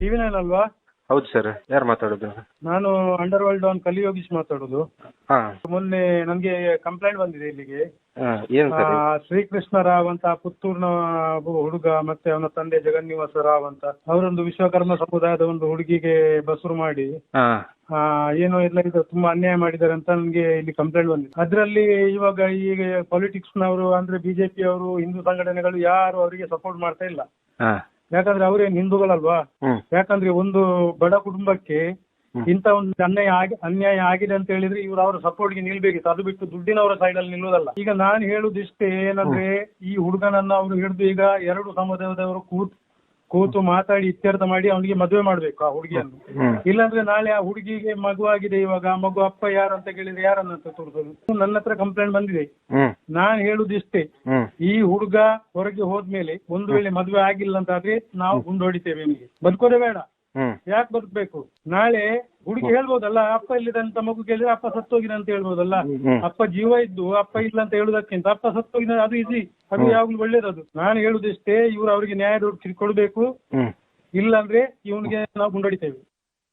TV nine ಅಲ್ವಾ? ಹೌದು sir ಯಾರು ಮಾತಾಡೋದು? ನಾನು ಅಂಡರ್ ವರ್ಲ್ಡ್ ಆನ್ ಕಲಿಯೋಗೀಶ್ ಮಾತಾಡೋದು. ಹಾಂ. ಮೊನ್ನೆ ನನಗೆ ಕಂಪ್ಲೇಂಟ್ ಬಂದಿದೆ ಇಲ್ಲಿಗೆ. ಹಾಂ ಏನು ಆ, ಶ್ರೀಕೃಷ್ಣ ರಾವ್ ಅಂತ ಪುತ್ತೂರ್ನ ಒಬ್ಬ ಹುಡುಗ ಮತ್ತೆ ಅವನ ತಂದೆ ಜಗನ್ನಿವಾಸ ರಾವ್ ಅಂತ ಅವರೊಂದು ವಿಶ್ವಕರ್ಮ ಸಮುದಾಯದ ಒಂದು ಹುಡುಗಿಗೆ ಬಸರು ಮಾಡಿ ಹಾಂ. ಆ, ಏನೋ ಎಲ್ಲ ಇದು ತುಂಬಾ ಅನ್ಯಾಯ ಮಾಡಿದ್ದಾರೆ ಅಂತ ನನಗೆ ಇಲ್ಲಿ ಕಂಪ್ಲೇಂಟ್ ಬಂದಿದೆ. ಅದರಲ್ಲಿ ಇವಾಗ ಈಗ ಪೊಲಿಟಿಕ್ಸ್ ನವರು ಅಂದ್ರೆ ಬಿಜೆಪಿ ಅವರು ಹಿಂದೂ ಸಂಘಟನೆಗಳು ಯಾರು ಅವರಿಗೆ ಸಪೋರ್ಟ್ ಮಾಡ್ತಾ ಇಲ್ಲ. ಹಾಂ. ಯಾಕಂದ್ರೆ ಅವರೇನು ಹಿಂದೂಗಳಲ್ವಾ? ಯಾಕಂದ್ರೆ ಒಂದು ಬಡ ಕುಟುಂಬಕ್ಕೆ ಇಂತ ಒಂದು ಅನ್ಯಾಯ ಆಗಿ ಅನ್ಯಾಯ ಆಗಿದೆ ಅಂತ ಹೇಳಿದ್ರೆ ಇವರು ಅವರ ಸಪೋರ್ಟ್ಗೆ ನಿಲ್ಬೇಕಿತ್ತು ಅದು ಬಿಟ್ಟು ದುಡ್ಡಿನವರ ಸೈಡ್ ಅಲ್ಲಿ ನಿಲ್ಲೋದಲ್ಲ. ಈಗ ನಾನು ಹೇಳುದಿಷ್ಟೇ ಏನಂದ್ರೆ ಈ ಹುಡುಗನನ್ನ ಅವರು ಹಿಡಿದು ಈಗ ಎರಡು ಸಮುದಾಯದವರು ಕೂತ್ ಕೂತು ಮಾತಾಡಿ ಇತ್ಯರ್ಥ ಮಾಡಿ ಅವನಿಗೆ ಮದುವೆ ಮಾಡ್ಬೇಕು ಆ ಹುಡುಗಿಯನ್ನು. ಇಲ್ಲಾಂದ್ರೆ ನಾಳೆ ಆ ಹುಡುಗಿಗೆ ಮಗು ಆಗಿದೆ ಇವಾಗ ಆ ಮಗು ಅಪ್ಪ ಯಾರು ಅಂತ ಕೇಳಿದ್ರೆ ಯಾರನ್ನ ತೋರಿಸೋದು? ನನ್ನ ಹತ್ರ ಕಂಪ್ಲೇಂಟ್ ಬಂದಿದೆ. ನಾನ್ ಹೇಳುದಿಷ್ಟೇ ಹ್ಞೂ ಈ ಹುಡುಗ ಹೊರಗೆ ಹೋದ್ಮೇಲೆ ಒಂದು ವೇಳೆ ಮದುವೆ ಆಗಿಲ್ಲ ಅಂತಾದ್ರೆ ನಾವು ಗುಂಡು ಹೊಡಿತೇವೆ ನಿಮಗೆ. ಬದುಕೋದೇ ಬೇಡ. ಯಾಕೆ ಬದುಕ್ಬೇಕು? ನಾಳೆ ಹುಡುಗಿ ಹೇಳ್ಬೋದಲ್ಲ ಅಪ್ಪ ಇಲ್ಲಿದೆ ಅಂತ ಮಗು ಕೇಳಿದ್ರೆ ಅಪ್ಪ ಸತ್ತೋಗಿದೆ ಅಂತ ಹೇಳ್ಬೋದಲ್ಲ. ಅಪ್ಪ ಜೀವ ಇದ್ದು ಅಪ್ಪ ಇಲ್ಲ ಅಂತ ಹೇಳುದಕ್ಕಿಂತ ಅಪ್ಪ ಸತ್ತೋಗಿದೆ ಅದು ಈಸಿ ಅದು ಯಾವಾಗ್ಲೂ ಒಳ್ಳೇದದು. ನಾನು ಹೇಳುದಿಷ್ಟೇ ಇವ್ರು ಅವರಿಗೆ ನ್ಯಾಯ ದೊಡ್ಡ ಕೊಡ್ಬೇಕು. ಇಲ್ಲಾಂದ್ರೆ ಇವನಿಗೆ ನಾವು ಗುಂಡೊಡಿತೇವೆ.